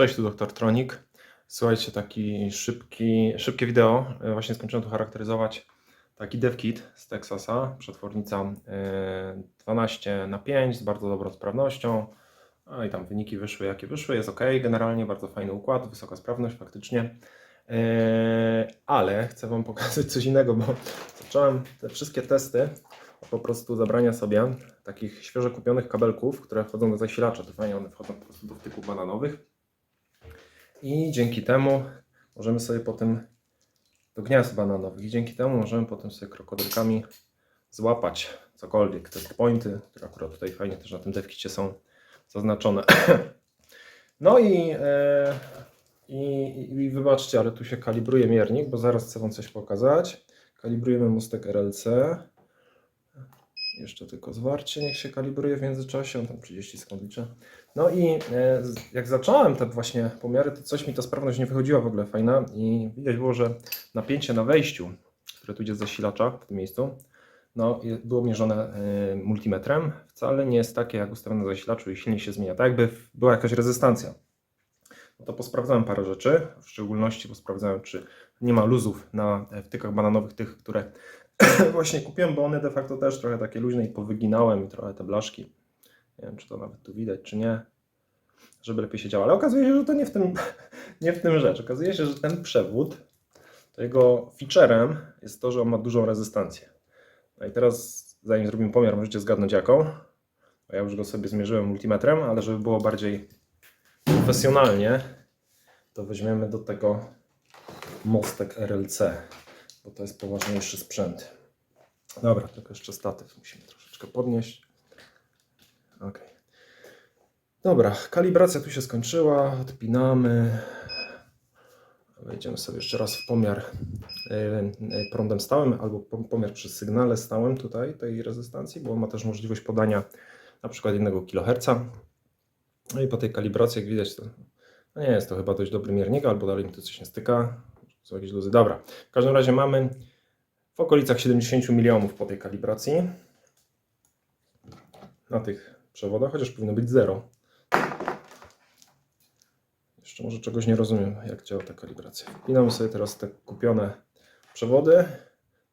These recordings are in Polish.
Cześć, tu Dr. Tronik. Słuchajcie, taki szybki, szybkie wideo. E, Właśnie skończyłem tu charakteryzować taki DevKit z Texasa. Przetwornica e, 12 na 5 z bardzo dobrą sprawnością. No i tam wyniki wyszły jakie wyszły. Jest ok, generalnie bardzo fajny układ, wysoka sprawność faktycznie. E, Ale chcę Wam pokazać coś innego, bo zacząłem te wszystkie testy po prostu zabrania sobie takich świeżo kupionych kabelków, które wchodzą do zasilacza. To fajnie, one wchodzą po prostu do wtyków bananowych. I dzięki temu możemy sobie potem do gniazd bananowych. I dzięki temu możemy potem sobie krokodylkami złapać cokolwiek. Te pointy, które akurat tutaj fajnie też na tym devkicie są zaznaczone. No i, e, i, i wybaczcie, ale tu się kalibruje miernik, bo zaraz chcę Wam coś pokazać. Kalibrujemy mostek RLC. Jeszcze tylko zwarcie, niech się kalibruje w międzyczasie, on tam 30 sekund liczę. No i e, jak zacząłem te właśnie pomiary, to coś mi ta sprawność nie wychodziła w ogóle fajna i widać było, że napięcie na wejściu, które tu idzie z zasilacza w tym miejscu, no, było mierzone e, multimetrem. Wcale nie jest takie jak ustawione na zasilaczu i silnie się zmienia. Tak jakby była jakaś rezystancja. No to posprawdzałem parę rzeczy, w szczególności posprawdzałem, czy nie ma luzów na e, wtykach bananowych, tych, które właśnie kupiłem, bo one de facto też trochę takie luźne i powyginałem i trochę te blaszki. Nie wiem, czy to nawet tu widać, czy nie, żeby lepiej się działo. Ale okazuje się, że to nie w tym, nie w tym rzecz. Okazuje się, że ten przewód, to jego featurem jest to, że on ma dużą rezystancję. No i teraz, zanim zrobimy pomiar, możecie zgadnąć jaką. Bo ja już go sobie zmierzyłem multimetrem, ale żeby było bardziej profesjonalnie, to weźmiemy do tego mostek RLC, bo to jest poważniejszy sprzęt. Dobra, tylko jeszcze statyw musimy troszeczkę podnieść. Ok. Dobra, kalibracja tu się skończyła. Odpinamy. Wejdziemy sobie jeszcze raz w pomiar y, prądem stałym albo po- pomiar przy sygnale stałym tutaj tej rezystancji, bo ma też możliwość podania na przykład 1 kHz. No i po tej kalibracji, jak widać, to no nie jest to chyba dość dobry miernik, albo dalej mi tu coś nie styka. Są jakieś luzy. Dobra, w każdym razie mamy w okolicach 70 milionów po tej kalibracji na tych przewodach, chociaż powinno być 0. Jeszcze może czegoś nie rozumiem, jak działa ta kalibracja. Wpinamy sobie teraz te kupione przewody.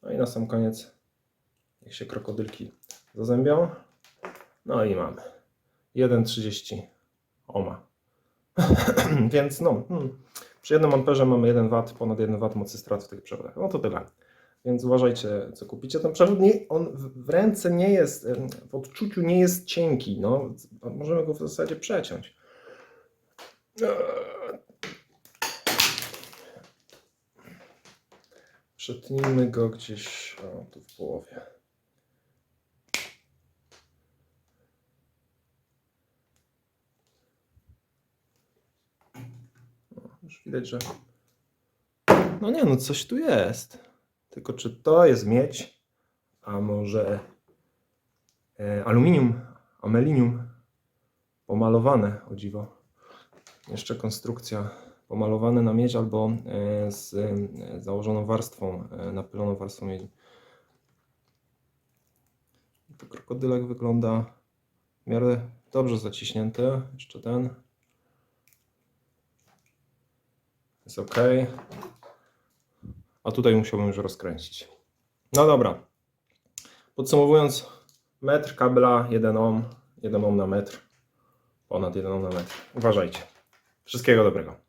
No i na sam koniec niech się krokodylki zazębią. No i mamy 1,30 ohma. Więc no, hmm, przy 1 amperze mamy 1 W, ponad 1 W mocy strat w tych przewodach. No to tyle. Więc uważajcie, co kupicie. Ten przewód nie, on w- ręce nie jest, w odczuciu nie jest cienki. No, możemy go w zasadzie przeciąć. Eee. Przetnijmy go gdzieś o, tu w połowie. O, już widać, że. No nie, no coś tu jest. Tylko czy to jest miedź, a może e, aluminium, amelinium pomalowane, o dziwo. Jeszcze konstrukcja pomalowane na miedź albo e, z e, założoną warstwą, e, napyloną warstwą miedzi. To krokodylek wygląda w miarę dobrze zaciśnięty. Jeszcze ten. Jest ok. A tutaj musiałbym już rozkręcić. No dobra. Podsumowując, metr kabla 1 ohm, 1 ohm na metr, ponad 1 ohm na metr. Uważajcie. Wszystkiego dobrego.